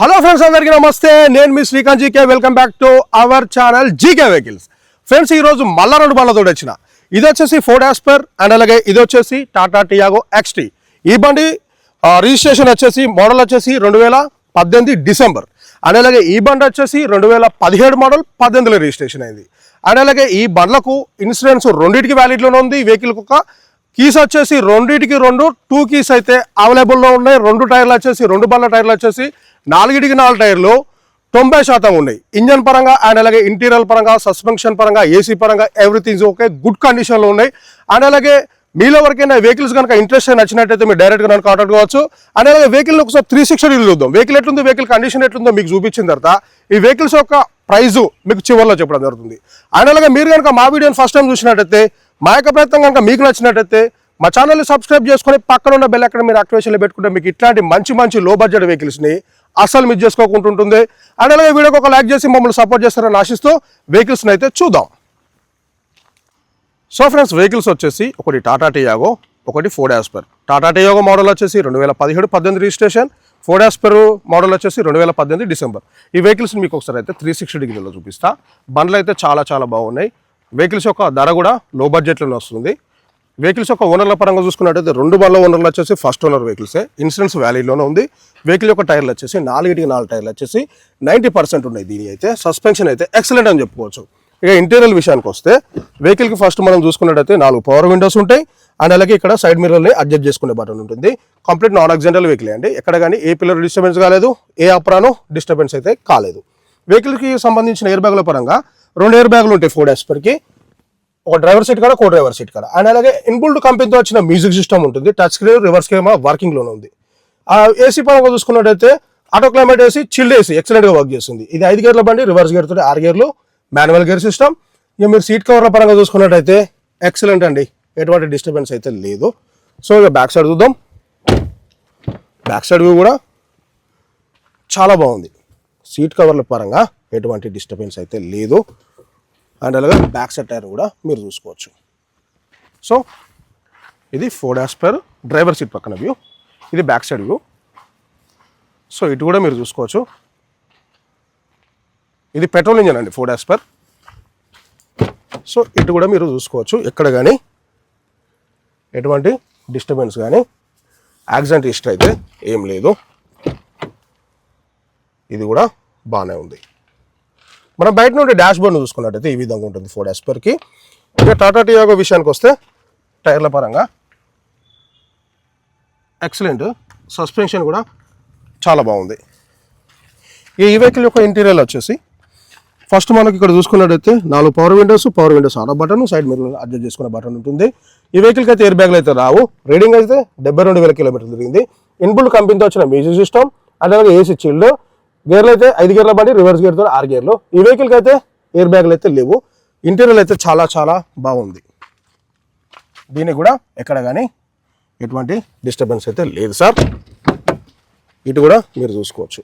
Hello friends అందరికీ నమస్తే. నేను మీ Srikanth GK. Welcome back to our channel GK vehicles. Friends ఈ రోజు మళ్ళా రెండు బండ్లతో వచ్చిన. ఇది వచ్చేసి ఫోర్డ్ ఆస్పర్ అండ్ అలాగే ఇది వచ్చేసి టాటా టియాగో ఎక్స్టీ ఈ బండి రిజిస్ట్రేషన్ వచ్చేసి మోడల్ వచ్చేసి రెండు వేల పద్దెనిమిది డిసెంబర్. అండ్ అలాగే ఈ బండి వచ్చేసి రెండు వేల పదిహేడు మోడల్ పద్దెనిమిదిలో రిజిస్ట్రేషన్ అయింది. అండ్ అలాగే ఈ బండ్లకు ఇన్సూరెన్స్ రెండింటికి వ్యాలిడ్లోనే ఉంది. వెహికల్కి ఒక కీస్ వచ్చేసి రెండింటికి రెండు టూ కీస్ అయితే అవైలబుల్లో ఉన్నాయి. రెండు టైర్లు వచ్చేసి రెండు బల్ల టైర్లు వచ్చేసి నాలుగిటికి నాలుగు టైర్లు తొంభై శాతం ఉన్నాయి. ఇంజన్ పరంగా అండ్ అలాగే ఇంటీరియర్ పరంగా సస్పెన్షన్ పరంగా ఏసీ పరంగా ఎవ్రీథింగ్ ఓకే గుడ్ కండిషన్లో ఉన్నాయి. అండ్ అలాగే మీలో వరకైనా వెహికల్స్ కనుక ఇంట్రెస్ట్ నచ్చినట్టయితే మీరు డైరెక్ట్గా నన్ను కాంటాక్ట్ కావచ్చు. అండ్ అలాగే వెహికల్ ఒకసారి త్రీ సిక్స్టీ చూద్దాం. వెహికల్ ఎట్లుంది వెహికల్ కండిషన్ ఎట్లుందో మీకు చూపించిన తర్వాత ఈ వెహికల్స్ యొక్క ప్రైజు మీకు చివరిలో చెప్పడం జరుగుతుంది. అండ్ అలాగే మీరు కనుక మా వీడియోని ఫస్ట్ టైం చూసినట్టయితే మా యొక్క ప్రయత్నం కనుక మీకు నచ్చినట్టయితే మా ఛానల్ని సబ్స్క్రైబ్ చేసుకొని పక్కన ఉన్న బెల్ అక్కడ మీరు యాక్టివేషన్లో పెట్టుకుంటే మీకు ఇట్లాంటి మంచి మంచి లో బడ్జెట్ వెహికల్స్ని అస్సలు మిస్ చేసుకోకుంటుంటుంది అండ్ అలాగే వీడియోకి ఒక లైక్ చేసి మమ్మల్ని సపోర్ట్ చేస్తారని ఆశిస్తూ వెహికల్స్ని అయితే చూద్దాం. సో ఫ్రెండ్స్ వెహికల్స్ వచ్చేసి ఒకటి టాటా టియాగో ఒకటి Ford Aspire Tata Tiago model వచ్చేసి రెండు వేల పదిహేడు పద్దెనిమిది రిజిస్ట్రేషన్ ఫోర్డ్ యాస్పర్ మోడల్ వచ్చేసి రెండు వేల పద్దెనిమిది డిసెంబర్ ఈ వెహికల్స్ మీకు ఒకసారి అయితే త్రీ సిక్స్టీ డిగ్రీలో చూపిస్తా. బండ్లు అయితే చాలా చాలా బాగున్నాయి. వెహికల్స్ యొక్క ధర కూడా లో బడ్జెట్లోనే వస్తుంది. వెహికల్స్ యొక్క ఓనర్ల పరంగా చూసుకున్నట్టయితే రెండు బల్ల ఓనర్లు వచ్చేసి ఫస్ట్ ఓనర్ వెహికల్సే ఇన్సూరెన్స్ వ్యాలీలోనే ఉంది. వెహికల్ యొక్క టైర్లు వచ్చేసి నాలుగిటికి నాలుగు టైర్లు వచ్చేసి నైంటీ పర్సెంట్ ఉన్నాయి దీని అయితే. సస్పెన్షన్ అయితే ఎక్సలెంట్ అని చెప్పుకోవచ్చు. ఇక ఇంటీరియర్ విషయానికి వస్తే వెహికల్కి ఫస్ట్ మనం చూసుకున్నట్టయితే నాలుగు పవర్ విండోస్ ఉంటాయి. అండ్ అలాగే ఇక్కడ సైడ్ మిర్రర్ని అడ్జస్ట్ చేసుకునే బటన్ ఉంటుంది. కంప్లీట్ నాన్ ఆక్సిడెంటల్ వెహికల్ అండి. ఎక్కడ కానీ ఏ పిల్లర్ డిస్టర్బెన్స్ కాలేదు ఏ అప్రాను డిస్టర్బెన్స్ అయితే కాలేదు. వెహికల్కి సంబంధించిన ఎయిర్ బ్యాగుల పరంగా రెండు ఎయిర్ బ్యాగులు ఉంటాయి ఫోర్కి. ఒక డ్రైవర్ సీట్ కాడ కో డ్రైవర్ సీట్ కాడ. అండ్ అలాగే ఇన్బుల్డ్ కంపెనీతో వచ్చిన మ్యూజిక్ సిస్టమ్ ఉంటుంది. టచ్ స్క్రీన్ రివర్స్ కెమెరా వర్కింగ్లోనే ఉంది. ఆ ఏసీ పరంగా చూసుకున్నట్టయితే auto climate AC chilled AC ఎక్సలెంట్గా వర్క్ చేస్తుంది. ఇది ఐదు గేర్ల బండి రివర్స్ గేర్ తోటి ఆరు గేర్లు మాన్యువల్ గేర్ సిస్టమ్ ఇక మీరు సీట్ కవర్ల పరంగా చూసుకున్నట్టయితే ఎక్సలెంట్ అండి. ఎటువంటి డిస్టర్బెన్స్ అయితే లేదు. సో ఇక బ్యాక్ సైడ్ చూద్దాం. బ్యాక్ సైడ్ వ్యూ కూడా చాలా బాగుంది. సీట్ కవర్ల పరంగా. ఎటువంటి డిస్టర్బెన్స్ అయితే లేదు. అండ్ అలాగే బ్యాక్ సైడ్ టైర్ కూడా మీరు చూసుకోవచ్చు. సో ఇది ఫోర్ యాస్పర్ డ్రైవర్ సీట్ పక్కన వ్యూ ఇది బ్యాక్ సైడ్ వ్యూ సో ఇటు కూడా మీరు చూసుకోవచ్చు. ఇది పెట్రోల్ ఇంజన్ అండి ఫోర్ యాస్పర్ సో ఇటు కూడా మీరు చూసుకోవచ్చు. ఎక్కడ కానీ ఎటువంటి డిస్టర్బెన్స్ కానీ యాక్సిడెంట్ హిస్టరీ అయితే ఏం లేదు. ఇది కూడా బాగానే ఉంది. మనం బయట నుండి డాష్ బోర్డ్ చూసుకున్నట్టయితే ఈ విధంగా ఉంటుంది ఫోర్ యాస్పర్కి ఇక టాటా టియాగో విషయానికి వస్తే టైర్ల పరంగా ఎక్సలెంట్. సస్పెన్షన్ కూడా చాలా బాగుంది. ఈ వెహికల్ యొక్క ఇంటీరియర్ వచ్చేసి ఫస్ట్ మనకి ఇక్కడ చూసుకున్నట్టయితే నాలుగు power windows power windows auto button side మీద అడ్జస్ట్ చేసుకునే బటన్ ఉంటుంది. ఈ వెహికల్కి అయితే ఎయిర్ బ్యాగ్లు అయితే రావు. రీడింగ్ అయితే డెబ్బై రెండు వేల కిలోమీటర్లు తిరిగింది. ఇన్బుల్ కంపెనీతో వచ్చిన మ్యూజిక్ సిస్టమ్ అదేవిధంగా ఏసీ చిల్డ్ గేర్లు అయితే ఐదు గేర్ల పడి రివర్స్ గేర్తో ఆరు గేర్లు. ఈ వెహికల్కి అయితే ఎయిర్ బ్యాగ్లు అయితే లేవు. ఇంటీరియర్ అయితే చాలా చాలా బాగుంది. దీనికి కూడా ఎక్కడ కానీ ఎటువంటి డిస్టర్బెన్స్ అయితే లేదు సార్ ఇటు కూడా మీరు చూసుకోవచ్చు.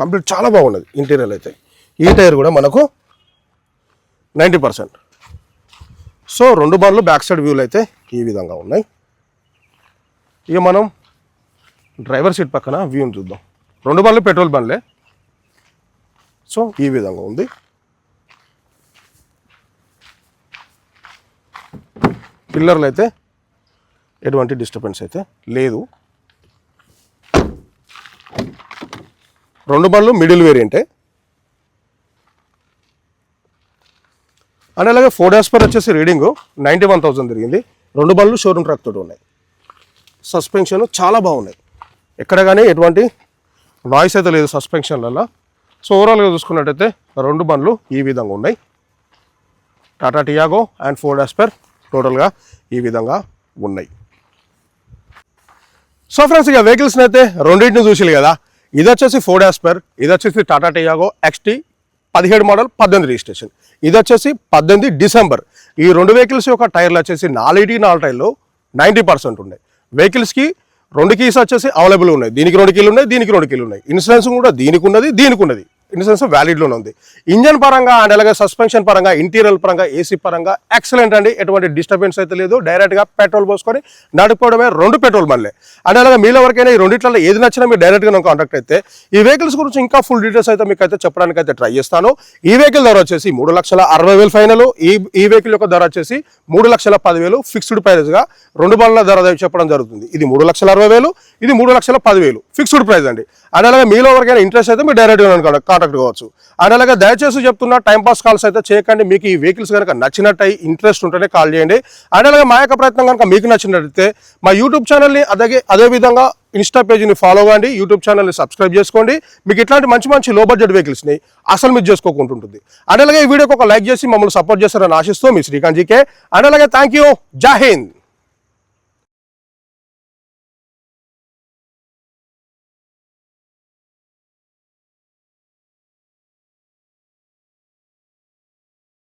కంప్లీట్ చాలా బాగున్నది ఇంటీరియర్ అయితే. ఈ టైర్ కూడా మనకు నైంటీ పర్సెంట్. సో రెండు బార్లు బ్యాక్ సైడ్ వ్యూలు అయితే ఈ విధంగా ఉన్నాయి. ఇక మనం డ్రైవర్ సీట్ పక్కన వ్యూని చూద్దాం. రెండు బండ్లు పెట్రోల్ బండ్లే. సో ఈ విధంగా ఉంది. పిల్లర్లు అయితే ఎటువంటి డిస్టర్బెన్స్ అయితే లేదు. రెండు బండ్లు మిడిల్ వేరియంటే అండ్ అలాగే ఫోర్ డాస్ పర్ వచ్చేసి రీడింగు నైంటీ వన్ థౌసండ్ తిరిగింది. రెండు బండ్లు షోరూమ్ ట్రాక్ తోటి ఉన్నాయి. సస్పెన్షన్ చాలా బాగున్నాయి. ఎక్కడ కానీ ఎటువంటి నాయిస్ అయితే లేదు సస్పెన్షన్లలో సో ఓవరాల్గా చూసుకున్నట్టయితే రెండు బండ్లు ఈ విధంగా ఉన్నాయి. Tata Tiago and Ford Aspire టోటల్గా ఈ విధంగా ఉన్నాయి. సో ఫ్రెండ్స్ ఇక వెహికల్స్ని అయితే రెండింటిని చూసిరు కదా. ఇది వచ్చేసి ఫోర్డ్ ఆస్పర్ ఇది వచ్చేసి టాటా టియాగో ఎక్స్టీ పదిహేడు మోడల్ పద్దెనిమిది రిజిస్ట్రేషన్ ఇది వచ్చేసి పద్దెనిమిది డిసెంబర్. ఈ రెండు వెహికల్స్ యొక్క టైర్లు వచ్చేసి నాలుగు నాలుగు టైర్లు నైంటీ పర్సెంట్ ఉన్నాయి. వెహికల్స్కి రెండు కీస్ వచ్చేసి అవైలబుల్ ఉన్నాయి. దీనికి రెండు కీలు ఉన్నాయి దీనికి రెండు కీలు ఉన్నాయి ఇన్సూరెన్స్ కూడా దీనికి ఉన్నది దీనికి ఉన్నది. ఇన్ సెన్స్ వ్యాలిడ్లోనే ఉంది. ఇంజన్ పరంగా అండ్ అలాగే సస్పెన్షన్ పరంగా ఇంటీరియర్ పరంగా ఏసీ పరంగా ఎక్సలెంట్ అండి. ఎటువంటి డిస్టర్బెన్స్ అయితే లేదు. డైరెక్ట్గా పెట్రోల్ పోసుకొని నడిపోవడమే రెండు పెట్రోల్ బండ్లే. అండ్ అలాగే మీలో వరకైనా ఈ రెండిట్లలో ఏది నచ్చినా మీరు డైరెక్ట్గా నాకు కాంటాక్ట్ అయితే ఈ వెహికల్స్ గురించి ఇంకా ఫుల్ డీటెయిల్స్ అయితే మీకు అయితే చెప్పడానికి అయితే ట్రై చేస్తాను. ఈ వెహికల్ ధర వచ్చేసి మూడు లక్షల అరవై వేలు ఫైనల్ ఈ ఈ వెహికల్ యొక్క ధర వచ్చేసి మూడు లక్షల పదివేలు ఫిక్స్డ్ ప్రైస్గా రెండు బండ్ల ధర చెప్పడం జరుగుతుంది. ఇది మూడు లక్షల అరవై వేలు ఇది మూడు లక్షల పదివేలు ఫిక్స్డ్ ప్రైస్ అండి. అండ్ అలాగే మీలో ఎవరికైనా ఇంట్రెస్ట్ అయితే మీరు డైరెక్ట్గా కాంటాక్ట్ కావచ్చు. అండ్ అలాగే దయచేసి చెప్తున్నా టైంపాస్ కాల్స్ అయితే చేయకండి. మీకు ఈ వెహికల్స్ కనుక నచ్చినట్టయి ఇంట్రెస్ట్ ఉంటేనే కాల్ చేయండి. అండ్ అలాగే మా యొక్క ప్రయత్నం కనుక మీకు నచ్చినట్టయితే మా యూట్యూబ్ ఛానల్ని అదే అదేవిధంగా ఇన్స్టా పేజీని ఫాలో కాండి యూట్యూబ్ ఛానల్ని సబ్స్క్రైబ్ చేసుకోండి. మీకు ఇట్లాంటి మంచి మంచి లో బడ్జెట్ వెహికల్స్ని అసలు మీరు చేసుకోకుంటుంటుంది అండ్ అలాగే ఈ వీడియోకి ఒక లైక్ చేసి మమ్మల్ని సపోర్ట్ చేస్తారని ఆశిస్తూ మీ శ్రీకాంత్ జీకే. అండ్ అలాగే థ్యాంక్ యూ జాహింద్